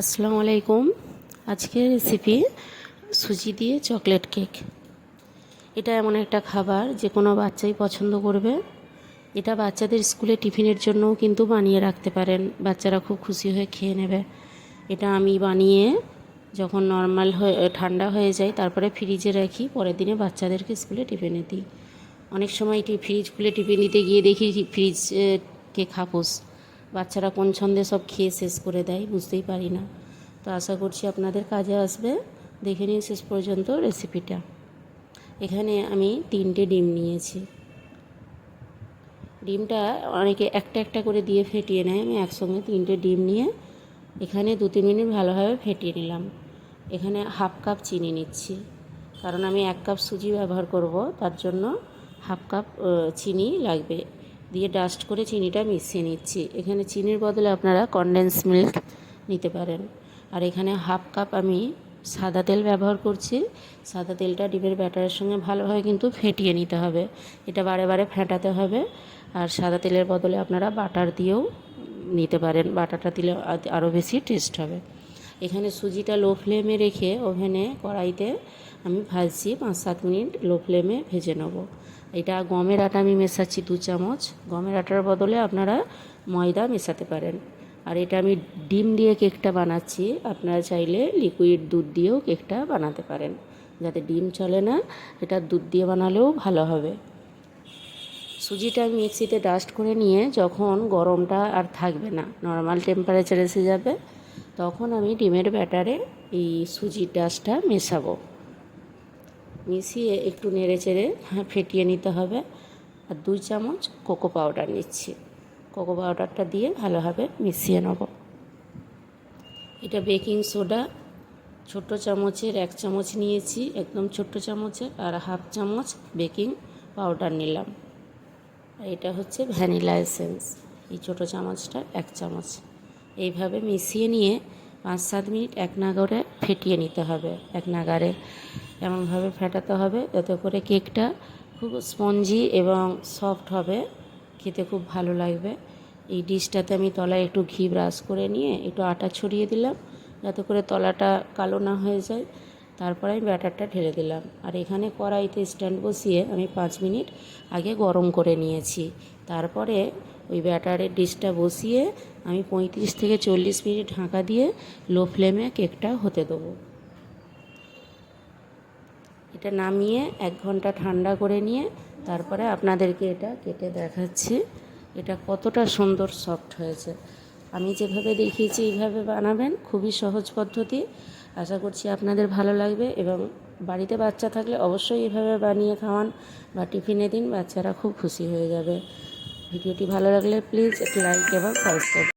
আসসালামু আলাইকুম। আজকের রেসিপি সুজি দিয়ে চকলেট কেক এটা এমন একটা খাবার যে কোনো বাচ্চাই পছন্দ করবে। এটা বাচ্চাদের স্কুলে টিফিনের জন্যও কিন্তু বানিয়ে রাখতে পারেন। বাচ্চারা খুব খুশি হয়ে খেয়ে নেবে। এটা আমি বানিয়ে যখন নর্মাল হয়ে ঠান্ডা হয়ে যায় তারপরে ফ্রিজে রাখি, পরের দিনে বাচ্চাদেরকে স্কুলে টিফিনে দিই। অনেক সময় ফ্রিজ খুলে টিফিন দিতে গিয়ে দেখি ফ্রিজ কে খাপোস বাচ্চারা কোন ছন্দে সব খেয়ে শেষ করে দেয়, বুঝতেই পারি না। তো আশা করছি আপনাদের কাজে আসবে। দেখে নিন শেষ পর্যন্ত রেসিপিটা এখানে আমি তিনটে ডিম নিয়েছি। ডিমটা অনেকে একটা একটা করে দিয়ে ফেটিয়ে নেয়। আমি একসঙ্গে তিনটে ডিম নিয়ে এখানে দু তিন মিনিট ভালোভাবে ফেটিয়ে নিলাম। এখানে হাফ কাপ চিনি নিচ্ছি। কারণ আমি এক কাপ সুজি ব্যবহার করব, তার জন্য হাফ কাপ চিনি লাগবে। দিয়ে ডাস্ট করে চিনিটা মিশিয়ে নিচ্ছি। এখানে চিনির বদলে আপনারা কনডেন্স মিল্ক নিতে পারেন। আর এখানে হাফ কাপ আমি সাদা তেল ব্যবহার করছি। সাদা তেলটা ডিমের ব্যাটারের সঙ্গে ভালোভাবে কিন্তু ফেটিয়ে নিতে হবে। এটা বারে বারে ফেটাতে হবে। আর সাদা তেলের বদলে আপনারা বাটার দিয়েও নিতে পারেন। বাটারটা দিলে আরও বেশি টেস্ট হবে। এখানে সুজিটা লো ফ্লেমে রেখে ওভেনে কড়াইতে আমি ভাজছি পাঁচ সাত মিনিট লো ফ্লেমে ভেজে নেব। এটা গমের আটা আমি মেশাচ্ছি দু চামচ। গমের আটার বদলে আপনারা ময়দা মেশাতে পারেন। আর এটা আমি ডিম দিয়ে কেকটা বানাচ্ছি। আপনারা চাইলে লিকুইড দুধ দিয়েও কেকটা বানাতে পারেন। যাতে ডিম চলে না, এটা দুধ দিয়ে বানালেও ভালো হবে। সুজিটা আমি মিক্সিতে ডাস্ট করে নিয়ে যখন গরমটা আর থাকবে না নর্মাল টেম্পারেচার এসে যাবে, তখন আমি ডিমের ব্যাটারে এই সুজির ডাস্টটা মেশাবো। মিশিয়ে একটু নেড়ে চেড়ে হ্যাঁ ফেটিয়ে নিতে হবে। আর দুই চামচ কোকো পাউডার নিচ্ছি। কোকো পাউডারটা দিয়ে ভালোভাবে মিশিয়ে নেব। এটা বেকিং সোডা ছোট্ট চামচের এক চামচ নিয়েছি, একদম ছোট্ট চামচের, আর হাফ চামচ বেকিং পাউডার নিলাম। আর এটা হচ্ছে ভ্যানিলা এসেন্স, এই ছোটো চামচটা এক চামচ। এইভাবে মিশিয়ে নিয়ে পাঁচ সাত মিনিট এক নাগরে ফেটিয়ে নিতে হবে। এক নাগারে এমনভাবে ফেটাতে হবে যাতে করে কেকটা খুব স্পঞ্জি এবং সফট হবে। খেতে খুব ভালো লাগবে। এই ডিশটাতে আমি তলায় একটু ঘি ব্রাশ করে নিয়ে একটু আটা ছড়িয়ে দিলাম যাতে করে তলাটা কালো না হয়ে যায়। তারপরে আমি ব্যাটারটা ঢেলে দিলাম। আর এখানে কড়াইতে স্ট্যান্ড বসিয়ে আমি পাঁচ মিনিট আগে গরম করে নিয়েছি। তারপরে ওই ব্যাটারের ডিশটা বসিয়ে আমি পঁয়ত্রিশ থেকে চল্লিশ মিনিট ঢাকা দিয়ে লো ফ্লেমে কেকটা হতে দেবো। এটা নামিয়ে এক ঘণ্টা ঠান্ডা করে নিয়ে তারপরে আপনাদেরকে এটা কেটে দেখাচ্ছি। এটা কতটা সুন্দর সফট হয়েছে। আমি যেভাবে দেখিয়েছি এইভাবে বানাবেন, খুবই সহজ পদ্ধতি। আশা করছি আপনাদের ভালো লাগবে এবং বাড়িতে বাচ্চা থাকলে অবশ্যই এভাবে বানিয়ে খাওয়ান বা টিফিনে দিন, বাচ্চারা খুব খুশি হয়ে যাবে। ভিডিওটি ভালো লাগলে প্লিজ লাইক এবং সাবস্ক্রাইব